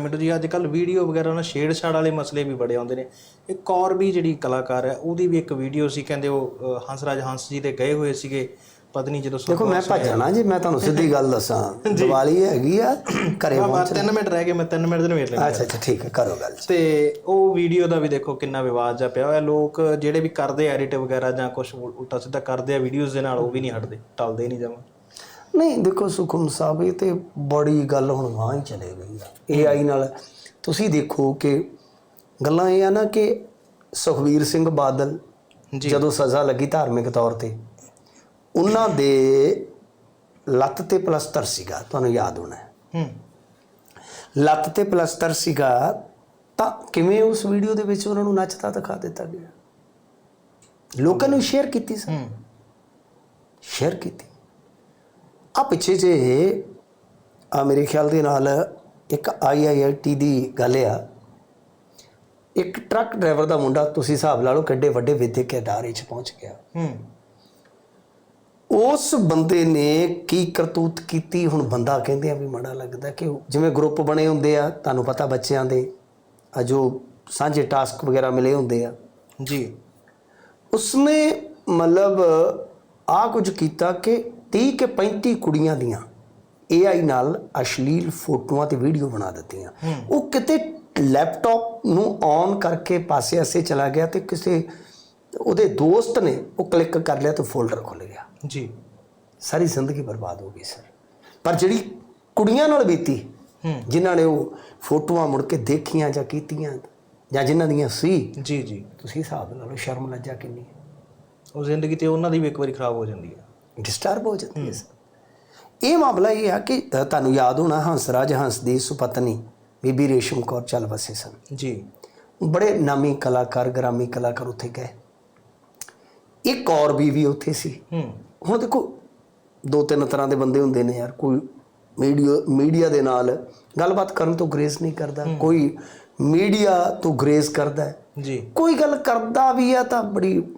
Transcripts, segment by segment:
ਮਿੰਟੂ ਜੀ ਅੱਜ ਕੱਲ ਵੀਡੀਓ ਵਗੈਰਾ ਨਾਲ ਛੇੜਛਾੜ ਵਾਲੇ ਮਸਲੇ ਵੀ ਬੜੇ ਆਉਂਦੇ ਨੇ। ਇੱਕ ਔਰ ਵੀ ਜਿਹੜੀ ਕਲਾਕਾਰ ਹੈ ਉਹਦੀ ਵੀ ਇੱਕ ਵੀਡੀਓ ਸੀ ਕਹਿੰਦੇ ਉਹ ਹੰਸਰਾਜ ਹੰਸ ਜੀ ਦੇ ਗਏ ਹੋਏ ਸੀਗੇ ਪਤਨੀ ਜਦੋਂ ਦੇਖੋ ਮੈਂ ਭੱਜਣਾ ਜੀ ਮੈਂ ਤੁਹਾਨੂੰ ਸਿੱਧੀ ਗੱਲ ਦੱਸਾਂ। ਦੀਵਾਲੀ ਹੈਗੀ ਆ ਘਰੇ ਪਹੁੰਚ 3 ਮਿੰਟ ਰਹਿ ਗਏ ਮੈਂ 3 ਮਿੰਟ ਦੇ ਵੇਟ ਲੈਣਾ ਅੱਛਾ ਅੱਛਾ ਠੀਕ ਹੈ ਕਰੋ ਗੱਲ ਤੇ ਉਹ ਵੀਡੀਓ ਦਾ ਵੀ ਦੇਖੋ ਕਿੰਨਾ ਵਿਵਾਦ ਜਾ ਪਿਆ ਹੋਇਆ। ਲੋਕ ਜਿਹੜੇ ਵੀ ਕਰਦੇ ਐਡਿਟ ਵਗੈਰਾ ਜਾਂ ਕੁਝ ਉਲਟਾ ਸਿੱਧਾ ਕਰਦੇ ਆ ਵੀਡੀਓਜ਼ ਦੇ ਨਾਲ ਉਹ ਵੀ ਨਹੀਂ ਹਟਦੇ ਟਲਦੇ ਨਹੀਂ ਜਮਾ। ਨਹੀਂ ਦੇਖੋ ਸੁਖਮ ਸਾਹਿਬ ਇਹ ਤੇ ਬੜੀ ਗੱਲ ਹੁਣ ਵਾਂ ਹੀ ਚਲੇ ਗਈ ਆ ਏਆਈ ਨਾਲ ਤੁਸੀਂ ਦੇਖੋ ਕਿ ਗੱਲਾਂ ਇਹ ਆ ਨਾ ਕਿ ਸੁਖਵੀਰ ਸਿੰਘ ਬਾਦਲ ਜਦੋਂ ਸਜ਼ਾ ਲੱਗੀ ਧਾਰਮਿਕ ਤੌਰ ਤੇ ਉਹਨਾਂ ਦੇ ਲੱਤ ਤੇ ਪਲਸਤਰ ਸੀਗਾ ਤੁਹਾਨੂੰ ਯਾਦ ਹੋਣਾ ਹੈ। ਲੱਤ ਤੇ ਪਲਸਤਰ ਸੀਗਾ ਤਾਂ ਕਿਵੇਂ ਉਸ ਵੀਡੀਓ ਦੇ ਵਿੱਚ ਉਹਨਾਂ ਨੂੰ ਨੱਚਦਾ ਦਿਖਾ ਦਿੱਤਾ ਗਿਆ? ਲੋਕਾਂ ਨੂੰ ਸ਼ੇਅਰ ਕੀਤੀ ਸੀ। ਸ਼ੇਅਰ ਕੀਤੀ। ਆ ਪਿੱਛੇ ਜੇ ਆ ਮੇਰੇ ਖਿਆਲ ਦੇ ਨਾਲ ਇੱਕ ਆਈਆਈਟੀ ਦੀ ਗੱਲ ਆ। ਇੱਕ ਟਰੱਕ ਡਰਾਈਵਰ ਦਾ ਮੁੰਡਾ ਤੁਸੀਂ ਹਿਸਾਬ ਲਾ ਲਓ ਕਿੱਡੇ ਵੱਡੇ ਵਿਦਿਅਕ ਅਦਾਰੇ 'ਚ ਪਹੁੰਚ ਗਿਆ। ਹੂੰ। ਉਸ ਬੰਦੇ ਨੇ ਕੀ ਕਰਤੂਤ ਕੀਤੀ? ਹੁਣ ਬੰਦਾ ਕਹਿੰਦੇ ਆ ਵੀ ਮਾੜਾ ਲੱਗਦਾ ਕਿ ਜਿਵੇਂ ਗਰੁੱਪ ਬਣੇ ਹੁੰਦੇ ਆ ਤੁਹਾਨੂੰ ਪਤਾ ਬੱਚਿਆਂ ਦੇ ਆ ਜੋ ਸਾਂਝੇ ਟਾਸਕ ਵਗੈਰਾ ਮਿਲੇ ਹੁੰਦੇ ਆ। ਜੀ। ਉਸਨੇ ਮਤਲਬ ਆ ਕੁਝ ਕੀਤਾ ਕਿ 30 ਕੇ 35 ਕੁੜੀਆਂ ਦੀਆਂ AI ਨਾਲ ਅਸ਼ਲੀਲ ਫੋਟੋਆਂ ਤੇ ਵੀਡੀਓ ਬਣਾ ਦਿੱਤੀਆਂ। ਉਹ ਕਿਤੇ ਲੈਪਟਾਪ ਨੂੰ ਔਨ ਕਰਕੇ ਪਾਸੇ ਆਸੇ ਚਲਾ ਗਿਆ ਤੇ ਕਿਸੇ ਉਹਦੇ ਦੋਸਤ ਨੇ ਉਹ ਕਲਿੱਕ ਕਰ ਲਿਆ ਤੇ ਫੋਲਡਰ ਖੁੱਲ ਗਿਆ। ਜੀ। ਸਾਰੀ ਜ਼ਿੰਦਗੀ ਬਰਬਾਦ ਹੋ ਗਈ ਸਰ। ਪਰ ਜਿਹੜੀ ਕੁੜੀਆਂ ਨਾਲ ਬੀਤੀ ਜਿਨ੍ਹਾਂ ਨੇ ਉਹ ਫੋਟੋਆਂ ਮੁੜ ਕੇ ਦੇਖੀਆਂ ਜਾਂ ਕੀਤੀਆਂ ਜਾਂ ਜਿਨ੍ਹਾਂ ਦੀਆਂ ਸੀ ਜੀ ਜੀ। ਤੁਸੀਂ ਹਿਸਾਬ ਲਾ ਲਓ ਸ਼ਰਮ ਲੱਜਾ ਕਿੰਨੀ ਉਹ ਜ਼ਿੰਦਗੀ ਤੇ ਉਹਨਾਂ ਦੀ ਵੀ ਇੱਕ ਵਾਰੀ ਖਰਾਬ ਹੋ ਜਾਂਦੀ ਹੈ। ਡਿਸਟਰਬ ਹੋ ਜਾਂਦੀ ਹੈ ਇਹ ਮਾਮਲਾ ਇਹ ਆ ਕਿ ਤੁਹਾਨੂੰ ਯਾਦ ਹੋਣਾ ਹੰਸਰਾਜ ਹੰਸ ਦੀ ਸੁਪਤਨੀ ਬੀਬੀ ਰੇਸ਼ਮ ਕੌਰ ਚੱਲ ਵਸੇ ਸਨ। ਜੀ। ਬੜੇ ਨਾਮੀ ਕਲਾਕਾਰ ਗ੍ਰਾਮੀ ਕਲਾਕਾਰ ਉੱਥੇ ਗਏ। ਇੱਕ ਔਰ ਬੀਵੀ ਉੱਥੇ ਸੀ। ਹੂੰ। ਹੁਣ ਦੇਖੋ ਦੋ ਤਿੰਨ ਤਰ੍ਹਾਂ ਦੇ ਬੰਦੇ ਹੁੰਦੇ ਨੇ ਯਾਰ। ਕੋਈ ਮੀਡੀਆ ਮੀਡੀਆ ਦੇ ਨਾਲ ਗੱਲਬਾਤ ਕਰਨ ਤੋਂ ਗਰੇਸ ਨਹੀਂ ਕਰਦਾ। ਕੋਈ ਮੀਡੀਆ ਤੋਂ ਗਰੇਸ ਕਰਦਾ ਜੀ। ਕੋਈ ਗੱਲ ਕਰਦਾ ਵੀ ਆ ਤਾਂ ਬੜੀ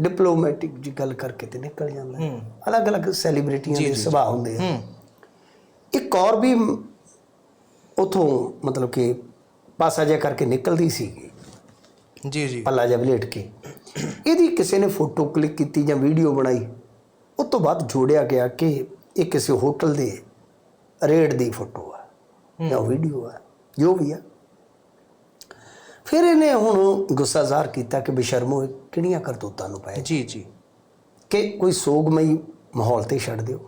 ਡਿਪਲੋਮੈਟਿਕ ਜੀ ਗੱਲ ਕਰਕੇ ਤੇ ਨਿਕਲ ਜਾਂਦਾ। ਹੈ। ਅਲੱਗ-ਅਲੱਗ ਸੈਲੀਬ੍ਰਿਟੀਆਂ ਦੇ ਸੁਭਾਅ ਹੁੰਦੇ ਆ। ਇੱਕ ਔਰ ਵੀ ਉਥੋਂ ਮਤਲਬ ਕਿ ਪਾਸਾ ਜਿਹਾ ਕਰਕੇ ਨਿਕਲਦੀ ਸੀਗੀ। ਜੀ ਜੀ। ਪੱਲਾ ਜਿਹਾ ਵਲੇਟ ਕੇ। ਇਹਦੀ ਕਿਸੇ ਨੇ ਫੋਟੋ ਕਲਿੱਕ ਕੀਤੀ ਜਾਂ ਵੀਡੀਓ ਬਣਾਈ ਉਸ ਤੋਂ ਬਾਅਦ ਜੋੜਿਆ ਗਿਆ ਕਿ ਇਹ ਕਿਸੇ ਹੋਟਲ ਦੇ ਰੇਡ ਦੀ ਫੋਟੋ ਆ ਜਾਂ ਵੀਡੀਓ ਆ ਜੋ ਵੀ ਆ। ਫਿਰ ਇਹਨੇ ਹੁਣ ਗੁੱਸਾ ਜ਼ਾਹਰ ਕੀਤਾ ਕਿ ਬੇਸ਼ਰਮੋ ਕਿਹੜੀਆਂ ਕਰਤੂਤਾਂ ਨੂੰ ਪਏ? ਜੀ ਜੀ। ਕਿ ਕੋਈ ਸੋਗਮਈ ਮਾਹੌਲ ਤੇ ਛੱਡ ਦਿਓ।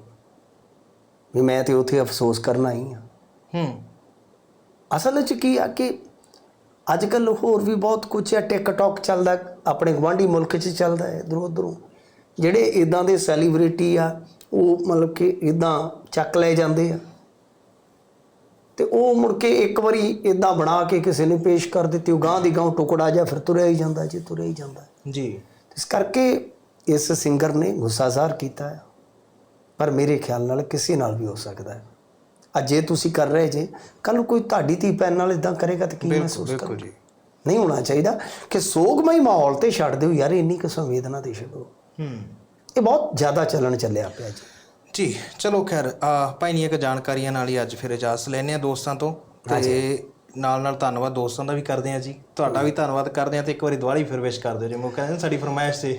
ਵੀ ਮੈਂ ਤੇ ਉੱਥੇ ਅਫਸੋਸ ਕਰਨ ਆਈ ਆ ਹੂੰ। ਅਸਲ ਵਿੱਚ ਕੀ ਆ ਕਿ ਅੱਜ ਕੱਲ ਹੋਰ ਵੀ ਬਹੁਤ ਕੁਝ ਹੈ ਟਿਕਟੌਕ ਚੱਲਦਾ ਆਪਣੇ ਗਵਾਂਢੀ ਮੁਲਕ 'ਚ ਚੱਲਦਾ ਹੈ ਇਧਰੋਂ ਉਧਰੋਂ। ਜਿਹੜੇ ਇਦਾਂ ਦੇ ਸੈਲੀਬ੍ਰਿਟੀ ਆ ਉਹ ਮਤਲਬ ਕਿ ਇਦਾਂ ਚੱਕ ਲੈ ਜਾਂਦੇ ਆ। ਤੇ ਉਹ ਮੁੜ ਕੇ ਇੱਕ ਵਾਰੀ ਇਦਾਂ ਬਣਾ ਕੇ ਕਿਸੇ ਨੂੰ ਪੇਸ਼ ਕਰ ਦਿੱਤੀ ਉਹ ਗਾਂ ਦੀ ਗਾਂ ਟੁਕੜਾ ਜਾਂ ਫਿਰ ਤੁਰਿਆ ਹੀ ਜਾਂਦਾ ਜੀ ਤੁਰਿਆ ਹੀ ਜਾਂਦਾ। ਜੀ। ਇਸ ਕਰਕੇ ਇਸ ਸਿੰਗਰ ਨੇ ਗੁੱਸਾ ਜ਼ਾਹਰ ਕੀਤਾ ਹੈ ਪਰ ਮੇਰੇ ਖਿਆਲ ਨਾਲ ਕਿਸੇ ਨਾਲ ਵੀ ਹੋ ਸਕਦਾ ਹੈ। ਅੱਜ ਜੇ ਤੁਸੀਂ ਕਰ ਰਹੇ ਜੇ ਕੱਲ ਨੂੰ ਕੋਈ ਤੁਹਾਡੀ ਧੀ ਭੈਣ ਨਾਲ ਇਦਾਂ ਕਰੇਗਾ ਤਾਂ ਕੀ ਮਹਿਸੂਸ ਬਿਲਕੁਲ ਕਰੇਗਾ? ਜੀ। ਨਹੀਂ ਹੋਣਾ ਚਾਹੀਦਾ ਕਿ ਸੋਗਮਈ ਮਾਹੌਲ ਤੇ ਛੱਡ ਦਿਓ ਯਾਰ ਇੰਨੀ ਕੁ ਸੰਵੇਦਨਾ ਦੇ ਛੱਡੋ। ਹੂੰ। ਇਹ ਬਹੁਤ ਜ਼ਿਆਦਾ ਚੱਲਣ ਚੱਲਿਆ ਪਿਆ ਜੀ। ਜੀ ਚਲੋ ਖੈਰ ਭਾਈ ਨਹੀਂ ਇੱਕ ਜਾਣਕਾਰੀਆਂ ਨਾਲ ਹੀ ਅੱਜ ਫਿਰ ਇਜਾਜ਼ਤ ਲੈਨੇ ਆ ਦੋਸਤਾਂ ਤੋਂ। ਤੇ ਨਾਲ ਨਾਲ ਧੰਨਵਾਦ ਦੋਸਤਾਂ ਦਾ ਵੀ ਕਰਦੇ ਆ ਜੀ। ਤੁਹਾਡਾ ਵੀ ਧੰਨਵਾਦ ਕਰਦੇ ਆ ਤੇ ਇੱਕ ਵਾਰੀ ਦੁਬਾਰਾ ਹੀ ਫਿਰ ਵਿਸ਼ ਕਰ ਦਿਓ ਜੀ ਮੌਕਾ ਹੈ ਸਾਡੀ ਫਰਮਾਇਸ਼ ਤੇ।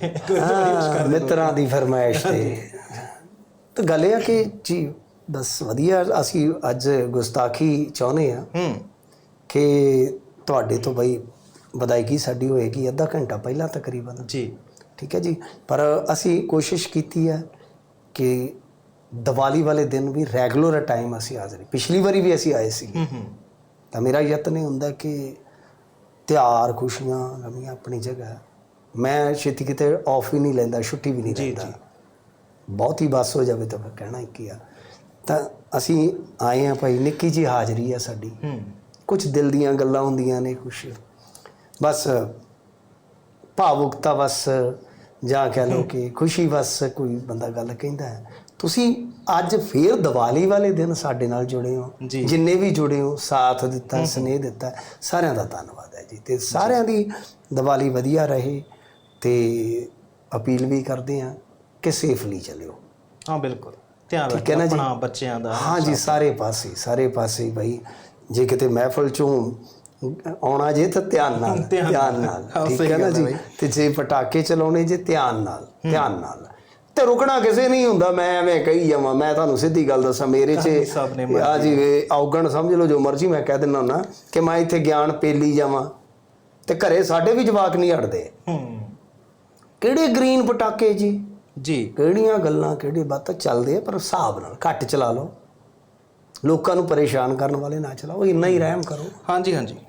ਮਿੱਤਰਾਂ ਦੀ ਫਰਮਾਇਸ਼ ਤੇ। ਤਾਂ ਗੱਲ ਇਹ ਆ ਕਿ ਜੀ ਬਸ ਵਧੀਆ ਅਸੀਂ ਅੱਜ ਗੁਸਤਾਖੀ ਚਾਹੁੰਦੇ ਆ ਹੂੰ। ਕਿ ਤੁਹਾਡੇ ਤੋਂ ਬਈ ਵਧਾਈਗੀ ਸਾਡੀ ਹੋਏਗੀ ਅੱਧਾ ਘੰਟਾ ਪਹਿਲਾਂ ਤਕਰੀਬਨ। ਜੀ। ਠੀਕ ਹੈ ਜੀ? ਪਰ ਅਸੀਂ ਕੋਸ਼ਿਸ਼ ਕੀਤੀ ਹੈ ਕਿ ਦੀਵਾਲੀ ਵਾਲੇ ਦਿਨ ਵੀ ਰੈਗੂਲਰ ਟਾਈਮ ਅਸੀਂ ਹਾਜ਼ਰ ਪਿਛਲੀ ਵਾਰੀ ਵੀ ਅਸੀਂ ਆਏ ਸੀ ਤਾਂ ਮੇਰਾ ਯਤਨ ਇਹ ਹੁੰਦਾ ਕਿ ਤਿਉਹਾਰ ਖੁਸ਼ੀਆਂ ਨਵੀਆਂ ਆਪਣੀ ਜਗ੍ਹਾ। ਮੈਂ ਛੇਤੀ ਕਿਤੇ ਆਫ ਹੀ ਨਹੀਂ ਲੈਂਦਾ ਛੁੱਟੀ ਵੀ ਨਹੀਂ ਜੀ, ਲੈਂਦਾ। ਬਹੁਤ ਹੀ ਬਸ ਹੋ ਜਾਵੇ ਤਾਂ ਕਹਿਣਾ ਹੀ ਕੀ ਆ। ਤਾਂ ਅਸੀਂ ਆਏ ਆ ਭਾਈ ਨਿੱਕੀ ਜੀ ਹਾਜ਼ਰੀ ਆ ਸਾਡੀ। ਕੁਝ ਦਿਲ ਦੀਆਂ ਗੱਲਾਂ ਹੁੰਦੀਆਂ ਨੇ ਕੁਝ ਬਸ ਭਾਵੁਕਤਾ ਬਸ ਜਾਂ ਕਹਿ ਲਓ ਕਿ ਖੁਸ਼ੀ ਬਸ ਕੋਈ ਬੰਦਾ ਗੱਲ ਕਹਿੰਦਾ ਹੈ। ਤੁਸੀਂ ਅੱਜ ਫੇਰ ਦੀਵਾਲੀ ਵਾਲੇ ਦਿਨ ਸਾਡੇ ਨਾਲ ਜੁੜੇ ਹੋ। ਜਿੰਨੇ ਵੀ ਜੁੜੇ ਹੋ ਸਾਥ ਦਿੱਤਾ ਸਨੇਹ ਦਿੱਤਾ ਸਾਰਿਆਂ ਦਾ ਧੰਨਵਾਦ ਹੈ ਜੀ। ਤੇ ਸਾਰਿਆਂ ਦੀ ਦੀਵਾਲੀ ਵਧੀਆ ਰਹੇ ਤੇ ਅਪੀਲ ਵੀ ਕਰਦੇ ਹਾਂ ਕਿ ਸੇਫਲੀ ਚੱਲਿਓ। ਹਾਂ ਬਿਲਕੁਲ। ਧਿਆਨ ਠੀਕ ਹੈ ਰੱਖੋ ਨਾ ਜੀ? ਆਪਣਾ ਬੱਚਿਆਂ ਦਾ। ਹਾਂ ਜੀ ਸਾਰੇ ਪਾਸੇ ਸਾਰੇ ਪਾਸੇ ਭਾਈ ਜੇ ਕਿਤੇ ਮਹਿਫਲ ਚੋਂ ਆਉਣਾ ਜੇ ਤਾਂ ਧਿਆਨ ਨਾਲ ਧਿਆਨ ਨਾਲ। ਠੀਕ ਹੈ ਨਾ ਜੀ। ਤੇ ਜੇ ਪਟਾਕੇ ਚਲਾਉਣੇ ਜੇ ਧਿਆਨ ਨਾਲ ਧਿਆਨ ਨਾਲ। ਤੇ ਰੁਕਣਾ ਕਿਸੇ ਨਹੀਂ ਹੁੰਦਾ ਮੈਂ ਐਵੇਂ ਕਹੀ ਜਾਵਾਂ ਮੈਂ ਤੁਹਾਨੂੰ ਸਿੱਧੀ ਗੱਲ ਦੱਸਾਂ ਮੇਰੇ 'ਚ ਨੇ ਆ ਜੀ ਔਗਣ ਸਮਝ ਲਓ ਜੋ ਮਰਜ਼ੀ ਮੈਂ ਕਹਿ ਦਿੰਦਾ ਹੁੰਦਾ ਕਿ ਮੈਂ ਇੱਥੇ ਗਿਆਨ ਪੇਲੀ ਜਾਵਾਂ ਤੇ ਘਰੇ ਸਾਡੇ ਵੀ ਜਵਾਕ ਨਹੀਂ ਹਟਦੇ। ਹੂੰ। ਕਿਹੜੇ ਗ੍ਰੀਨ ਪਟਾਕੇ ਜੀ? ਜੀ। ਕਿਹੜੀਆਂ ਗੱਲਾਂ ਕਿਹੜੀ ਬਾਤਾਂ ਚੱਲਦੇ ਆ ਪਰ ਹਿਸਾਬ ਨਾਲ ਘੱਟ ਚਲਾ ਲਓ। ਲੋਕਾਂ ਨੂੰ ਪਰੇਸ਼ਾਨ ਕਰਨ ਵਾਲੇ ਨਾ ਚਲਾਓ ਇੰਨਾ ਹੀ ਰਹਿਮ ਕਰੋ। ਹਾਂਜੀ ਹਾਂਜੀ।